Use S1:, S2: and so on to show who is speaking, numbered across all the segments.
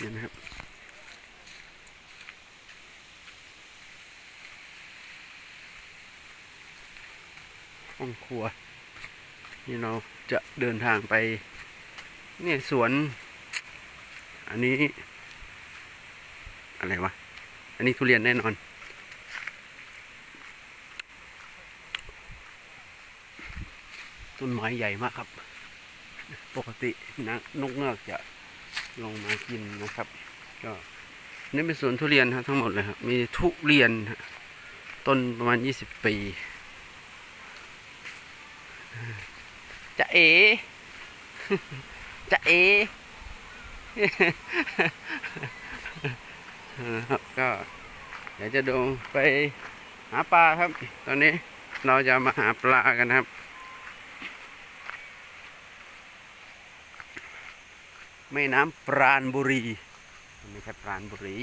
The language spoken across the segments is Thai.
S1: นี่นะครับห้องครัวนี่เราจะเดินทางไป เนี่ยสวน อันนี้ อะไรวะ อันนี้ทุเรียนแน่นอน ต้นไม้ใหญ่มากครับ ปกตินะนกเงือกจะ ลงมากินนะครับ ก็นี่เป็นสวนทุเรียนครับทั้งหมดเลยครับมีทุเรียนฮะต้นประมาณ20ปีจะเอจะเอนะครับก็เดี๋ยวจะดูไปหาปลาครับ ตอนนี้เราจะมาหาปลากันครับ แม่น้ำปราณบุรีไม่ใช่ปราณบุรี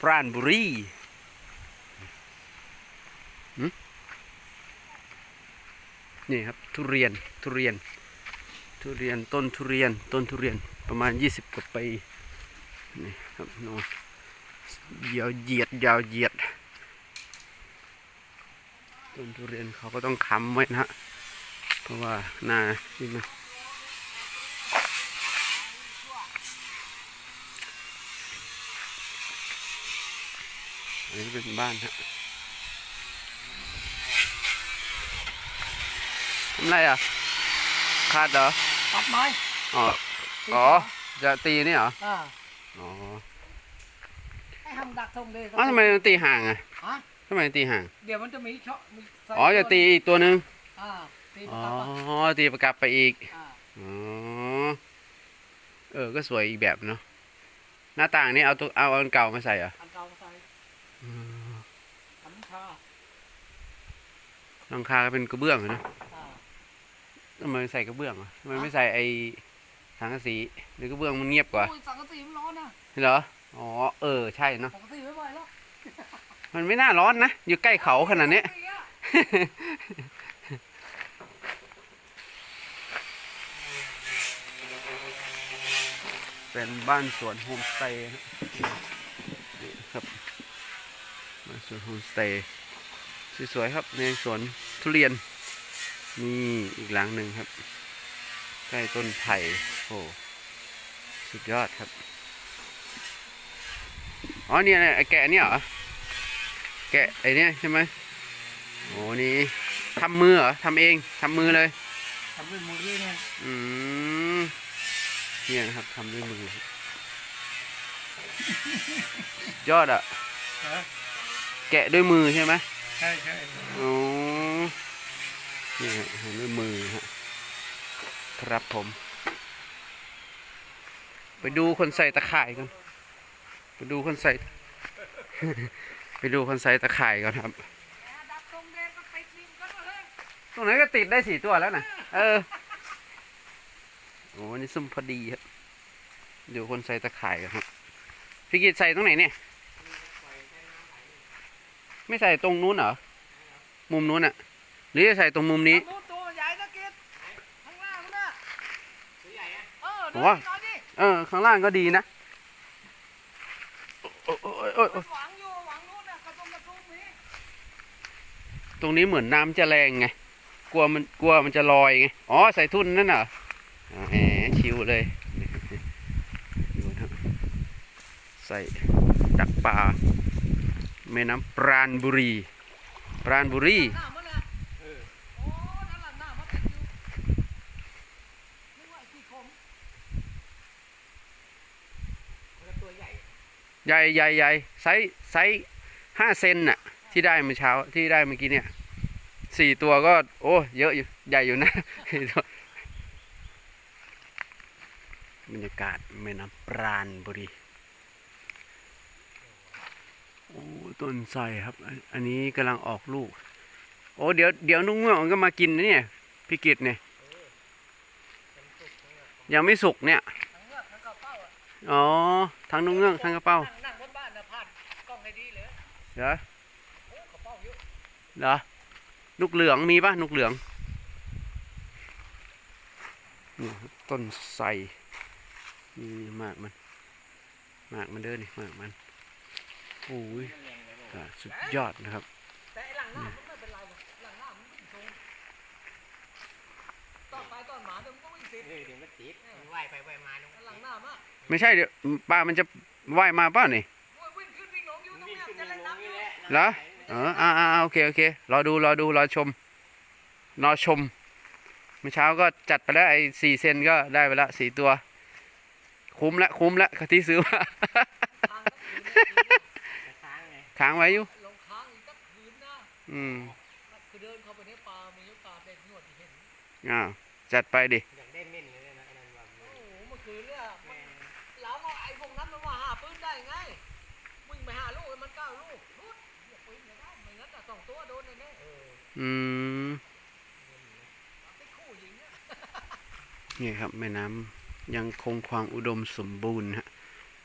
S1: ปราณบุรีนี่ครับทุเรียนทุเรียน ทุเรียนต้นทุเรียนต้นทุเรียนประมาณ 20กว่าปีนี่ครับโน่นยาวเหยียดยาวเหยียดต้นทุเรียนเขาก็ต้องค้ำไว้นะฮะเพราะว่าหน้านี่มัน อันนี้เป็นบ้านฮะทำไรอะคาดเหรอ
S2: ตัดไม้
S1: อ๋ออ๋อจะตีนี่เหรอ
S2: อ่า
S1: อ๋อ
S2: ให้ทำดักทงเลย
S1: อ้าวทำไมมันตีห่างอะ
S2: ฮะ
S1: ทำไมตีห่าง
S2: เดี๋ยวมันจะมีเชาะมีไซ
S1: อ๋อจะตีอีกตัวหนึ่ง
S2: อ่าตี
S1: อ๋
S2: ป
S1: อ
S2: ระกับ
S1: ตีประกับไปอีก
S2: อ่า
S1: อ๋อเออก็สวยอีกแบบเนาะหน้าต่างนี่เอาตัวเอาอันเก่ามาใส่เหรอ
S2: อันเก่ามาใส่
S1: อืม
S2: ทำชา
S1: หลังคาก็เป็นกระเบื้องอะนะ
S2: อ่า
S1: ทำไมใส่กระเบื้องอะทำไมไม่ใส่ไอ้สังกะสีหรือกระเบื้องมันเงียบกว่า
S2: โอ้ยสังกะสีมันร้อนนะ
S1: เหรออ๋อเออใช่เนาะ
S2: สังกะสีไม่ไหวแล้ว
S1: มันไม่น่าร้อนนะอยู่ใกล้เขาขนาดเนี้ย
S2: สังกะสีอะ
S1: เป็นบ้านสวนโฮมสเตย์นะนี่ครับบ้านส วนโฮมสเตย์สวยๆครับในสวนทุเรียนนี่อีกหลังหนึ่งครับ ใกล้ต้นไผ่โอ้สุดยอดครับ อ๋อเนี่ยไอ้แกะเนี่ยเหรอ แกะไอ้เนี่ยใช่ไหมโอ้นี่ทำมือเหรอทำเองทำมือเลย
S2: ทำด้วยมือด้วยเนี่ย
S1: อืมเนี่ยนะครับทำด้วยมือ ยอดอะ
S2: ฮะ
S1: แกะด้วยมือใช่ไหม
S2: ใช่ใช่
S1: อ๋อนี่ฮะทำด้วยมือฮะครับผม ไปดูคนใส่ตะข่ายกันไปดูคนใส่ ไปดูคนใส่ตะข่ายก่อนครับ
S2: ดักทงแดงก็ไปทิ้งก็เลย
S1: ตรงนั้นก็ติดได้สี่ตัวแล้วนะเออโอ้นี่ซุ่มพอดีครับดูคนใส่ตะข่ายกันครับพี่กิตใส่ตรงไหนเนี่ย ไม่ใส่ตรงนู้นเหรอ มุมนู้นอะหรือจะใส่ตรงมุมนี้
S2: นู้นตัวใหญ่นะกิดข้างล่างน่ะตัวใหญ่อะเออ
S1: โอ้
S2: เดินหน่อยดิ
S1: เออ ข้างล่างก็ดีนะโอ้โอ้โอ้โอ้โอ้
S2: หวังอยู่หวังนู้นน่ะกระตุ้มกระตุ้มนี้
S1: ตรงนี้เหมือนน้ำจะแรงไง กลัวมันกลัวมันจะลอยไง อ๋อ ใส่ทุ่นนั่นเหรออ่าแหมชิวเลยดูนะครับใส่ดักปลา แม่น้ำปราณบุรี ปราณบุรี
S2: ใหญ่
S1: ใหญ่ใหญ่ไซส์ไซส์ห้าเซนน่ะ ที่ได้เมื่อเช้าที่ได้เมื่อกี้เนี่ยสี่ตัวก็ โอ้เยอะอยู่ใหญ่อยู่นะบรรยากาศแม่น้ำปราณบุรี โอ้ ต้นไทรครับ อันนี้กำลังออกลูก โอ้เดี๋ยวเดี๋ยวนุ่งเงือกมันก็มากินนะเนี่ยพี่กิตเนี่ยยังไม่สุกเนี่ย
S2: ทั้งเงือกทั้งกระเป้าอ๋
S1: อทั้งนุ่งเงือกทั้งกระเป๋า
S2: นั่งบนบ้านนะผ่านกล้องให้ดีเลย
S1: เหรอ
S2: กระเป๋าเยอะ
S1: เหรอนุกเหลืองมีปะนุกเหลืองนี่ต้นไทรนี่มากมันมากมันเด้อนี่มากมันโอ้ย
S3: มันแรงเลยบอก
S1: อะสุดยอดนะครับ
S2: แต่ไอ้หลังหน้ามันไม่เป็นไรหรอกหลังหน้ามันไม่โชว์ตอนไปตอนหมาเดี๋ยวมันก็วิ่งติด
S3: เออเดี๋ยวมันติดมันว่ายไปว่ายมาเน
S2: ไอ้หลังหน้ามาก
S1: ไม่ใช่เดี๋ยวปลามันจะว่ายมาเปล่านี่
S2: โอ้ยวิ่งขึ้นวิ่งลงอยู่ตรง
S3: วิ่ง
S2: เนี้ย
S3: ขึ้น
S2: จะ
S3: ล
S2: เล่น
S3: ง
S2: น้ำอ
S3: นี่
S2: ยู่
S3: แหละ
S1: เหรอเอออ่าอ่าอ่าโอเคโอเครอดูรอดูรอชมรอชมเมื่อเช้าก็จัดไปแล้วไอ้สี่เซนก็ได้ไปละสี่ตัว คุ้มละคุ้มละที่ซื้อมา
S2: ทางก็คืนนะคืนนะ
S3: จะ ค้างไง
S1: ค้างไว้อยู่
S2: ลงค้างอีกสักคืนนะ
S1: อืม
S2: คือเดินเข้าไปในป่ามีโอกาสเด็กนวดที่เห็น
S1: อ้าวจัดไปดิ
S3: อยากได้เม่นเลยนะไอ้นั่นว่า
S2: โอ้โหเมื่อคืนเนี่ย
S3: แม่
S2: แล้วก็ไอ้พวกนั้นมันว่าหาปืนได้ไงวิ่งไปหาลูกมันเก้าลูกรุดเหยียบปืนไม่ได้ไม่งั้นแต่สองตัวโดนแน่ๆเออ
S1: อืม
S2: ติดคู่ยิงเนี่ย
S1: นี่ครับแม่น้ำยังคงความอุดมสมบูรณ์ฮะ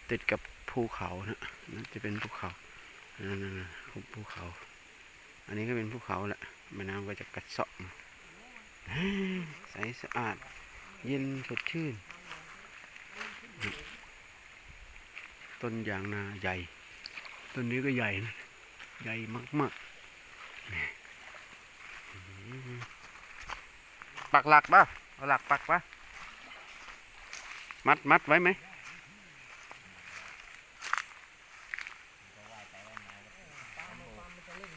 S1: ติดกับภูเขานะนั่นจะเป็นภูเขา นั่นภูเขา อันนี้ก็เป็นภูเขาแหละแม่น้ำก็จะกัดเซาะใสสะอาด เย็นสดชื่น ต้นยางนาใหญ่ ต้นนี้ก็ใหญ่นะใหญ่มากๆปักหลักป่ะเอาหลักปักป่ะมัดมัดไว้ไหม
S3: ก็ว่ายไปว่ายมาแล้ว
S2: ปลามันปลามันจะเล่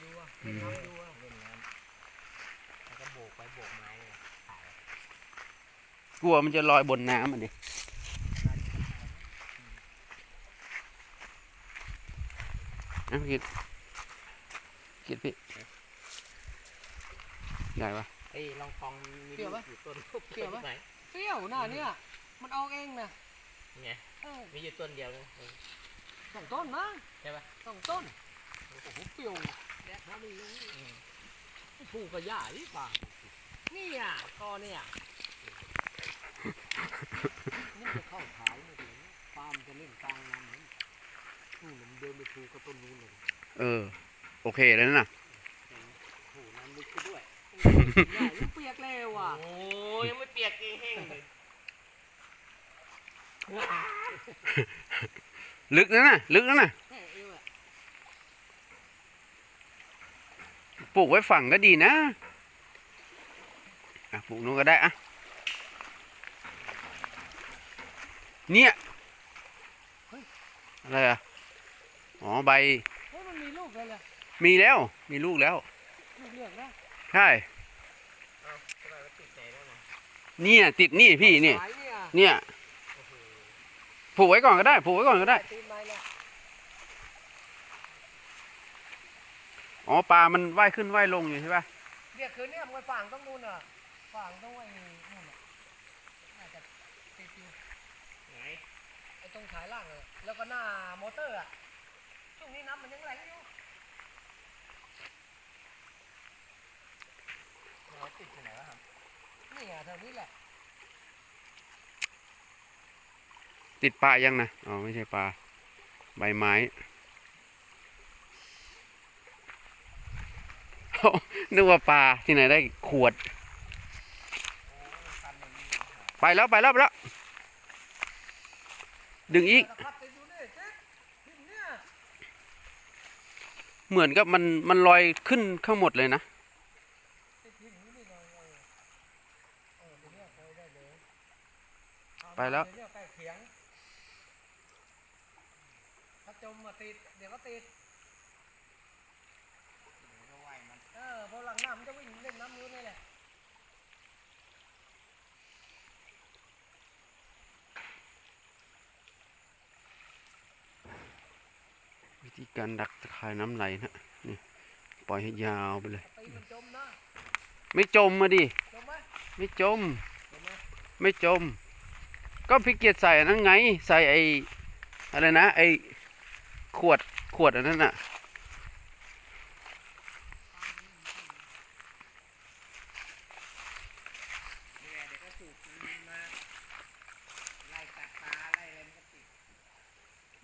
S2: นอยู่อะ
S1: อืม
S2: เล่นน้ำอยู่อะ
S3: เล่นน้ำแล้วก็โบกไปโบกมาเลยถ่าย
S1: กลัวมันจะลอยบนน้ำอะดิเอาคิดคิดพี่ได้ปะ
S3: เอ้ยลองฟองมีลูกอยู่ต้นลูกต้นไหน
S2: เปรี้ยวหน้าเนี่ย มันออกเองนะ
S3: ไง
S2: เออ
S3: มีอยู่ต้นเดียวเลย
S2: สองต้นนะ
S3: ใช่ปะ
S2: สองต้นโอ้โหเปรี้ยว แดดน้ำมันลงผูกกระยาที่ป่านี่อะคอเนี่ยนี่จะเข้าขายเลยฟาร์มจะเล่นกลางน้ำนี่นู่นมันเดินไปผูกกับต้นนู้นเลย
S1: เออ โอเคแล้วนะ
S3: โอ้น้ำลึกไปด้วย
S2: ใหญ่ยังเปียกแล้วอะ
S3: โอ้ยังไม่เปียกเองแห้งเลย
S1: ลึกแล้วนะลึกแล้วนะ
S2: แค่เอวอะ
S1: ปลูกไว้ฝั่งก็ดีนะอะปลูกนู้นก็ได้อะเนี่ยอะไรอะอ๋อใบ
S2: เฮ้ยมันมีลูกเลยเลย
S1: มีแล้ว มีลูกแล้ว
S2: ลูกเลือกนะ
S1: ใช่
S3: เอาทำไมมันติดใจแล้วนะ
S1: เนี่ยติดนี่พี่นี่
S2: สายเนี่ย
S1: เนี่ย
S3: โอ้โห
S1: ปลูกไว้ก่อนก็ได้ปลูกไว้ก่อนก็ได้
S2: ตีนไม้เลย
S1: อ๋อปลา มันว่ายขึ้นว่ายลงอยู่ใช่ปะ
S2: เดี๋ยวคืนเนี้มันไปฝังต้องนู่นอะฝังต้องไอ้นู่นอะน่าจะติดอยู่
S3: ไหน
S2: ไอ้ตรงขายล่างเลยแล้วก็หน้ามอเตอร์อะช่วงนี้น้ำมันยังไหลอยู่
S3: เราติดที่ไหนวะครับ
S2: นี่อะเท่านี้แหละ
S1: ติดปลายังนะอ๋อไม่ใช่ปลาใบไม้ นึกว่าปลาที่ไหนได้ขวด ไปแล้วไปแล้วไปแล้ว ดึงอีก
S2: เห
S1: มือนกับมันมันลอยขึ้นข้างหมดเลยนะ
S2: ไป
S1: แล้ว
S2: ถ้าจมมาติด เดี๋ยวก็ติด
S3: ก็ว่ายมัน
S2: เออพอหลังน้ำมันจะวิ่งเล่นน้ำอยู่นี่แหละ
S1: วิธีการดักตะข่ายน้ำไหลนะนี่ปล่อยให้ยาวไปเลย
S2: ตีมันจมนะ
S1: ไม่จมมาดิ
S2: จมไหม
S1: ไม่จม
S2: จมไหม
S1: ไม่จม ก็พี่เกียรติใส่อันนั้นไง ใส่ไอ้อะไรนะ ไอ้ขวดขวดอันนั้นน่ะ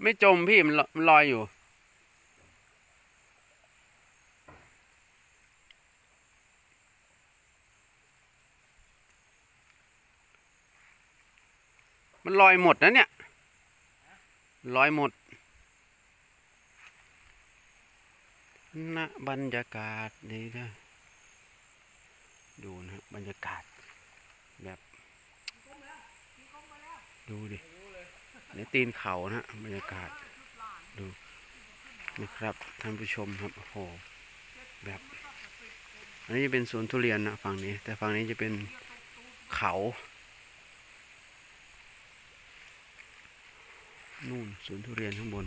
S3: ไม่
S1: จมพี่มันลอยอยู่ มันลอยหมดนะเนี่ยลอยหมดณบรรยากาศนี่นะ ดูนะบรรยากาศแบบ ดูดิ ในตีนเขานะบรรยากาศดูนะครับท่านผู้ชมครับโอ้โหแบบอันนี้จะเป็นสวนทุเรียนนะฝั่งนี้ แต่ฝั่งนี้จะเป็นเขานู่นสวนทุเรียนข้างบน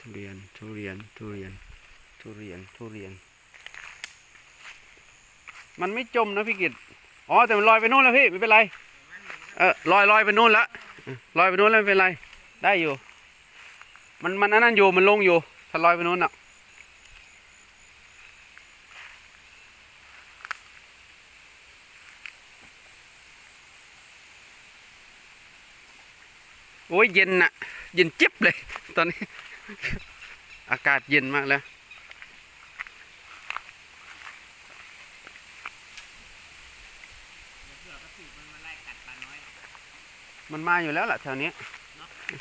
S1: ทุเรียนทุเรียนทุเรียนทุเรียนทุเรียน มันไม่จมนะพี่กิตอ๋อแต่มันลอยไปนู่นแล้วพี่ไม่เป็นไรเออลอยลอยไปนู่นละลอยไปนู่นแล้วไม่เป็นไร ได้อยู่ มันมันนนั้นอยู่มันลงอยู่ถ้าลอยไปนู่นอะโอ้ยเย็นน่ะ เย็นจิ๊บเลย ตอนนี้ อากาศเย็นมากแล้ว
S3: มันมาอยู่
S1: แล้วล่ะแถวนี้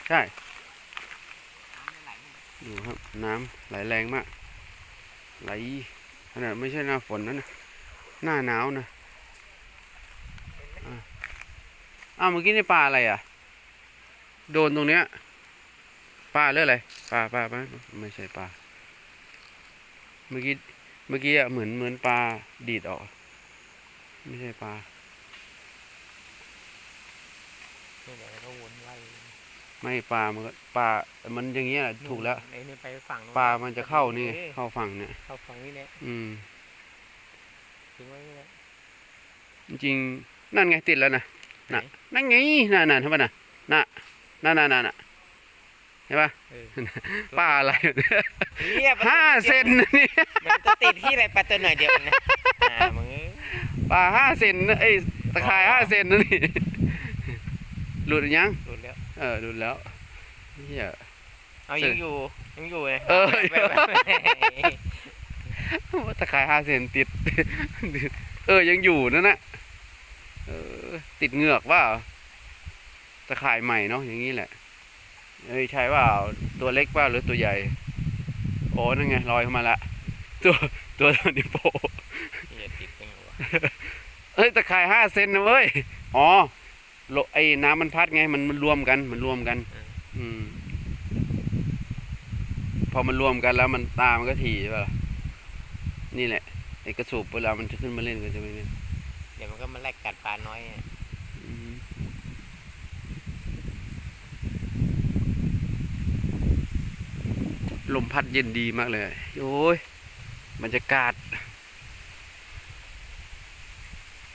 S1: ใช่
S3: น้ำไหล
S1: ดูครับ น้ำไหลแรงมาก ไหลขนาดไม่ใช่หน้าฝนนะนะหน้าหนาวนะอะอ้าวเมื่อกี้นี่ปลาอะไรอะ โดนตรงเนี้ยปลาเรื่องอะไรปลาปลาปลาไม่ใช่ปลาเมื่อกี้เมื่อกี้อะเหมือนเหมือนปลาดีดออก ไม่ใช่ปลา
S3: นี่แหละก็วนไล่
S1: ไม่ปลามันก็ปลามันอย่างเงี้ยถูกแล้ว
S3: ไอ้นี่ไปฝั่งนู้น
S1: ปลามันจะเข้านี่
S3: เอ๊ะ
S1: เข้าฝั่งเนี่ย
S3: เข้าฝั่งนี้เนี่ย
S1: อืม
S3: ทิ้งไว้นี่แหละ
S1: จริงๆนั่นไงติดแล้วนะน่ะนั่นไงน่ะน่ะทำไมน่ะน่ะน่ะน่ะน่ะน่ะเห็นปะ
S3: เออ
S1: ปลาอะไร
S3: เนี่ยปล
S1: ห้า
S3: ตัว
S1: เซนนะนี่
S3: มันจะติดที่อะไรปลาตัวหน่อยเดียวนะอ่ามึงเอ้ย
S1: ปลาห้าเซนนะเอ้ยตะข่ายห้าเซนนะนี่หลุดยัง
S3: หลุดแล้ว
S1: เออหลุดแล้วเฮีย
S3: เอายังอยู่ยังอยู่เลย
S1: เออ
S3: แบบแบบแบบ
S1: ตะข่ายห้าเซนติด เออยังอยู่นั่นนะเออติดเหงือกว่าตะข่ายใหม่เนาะอย่างนี้แหละเอ้ยใช่ว่าตัวเล็กว่าหรือตัวใหญ่ โอ้นั่นไงลอยเข้ามาละ ตัวตัวเท่านิ้วโป้ง
S3: อย่าติดยังวะ
S1: เอ้ยตะข่ายห้าเซนนะเว้ย อ๋อ โลไอ้น้ำมันพัดไง มันมันรวมกัน มันรวมกัน อืม พอมันรวมกันแล้วมันตามันก็ถี่ใช่ป่ะล่ะนี่แหละไอ้กระสูบเวลามันจะขึ้นมาเล่นก็จะไม่เล่น
S3: เดี๋ยวมันก็มาไล่กัดปลาน้อยเนี่ย
S1: อืมลมพัดเย็นดีมากเลย โอ้ยบรรยากาศ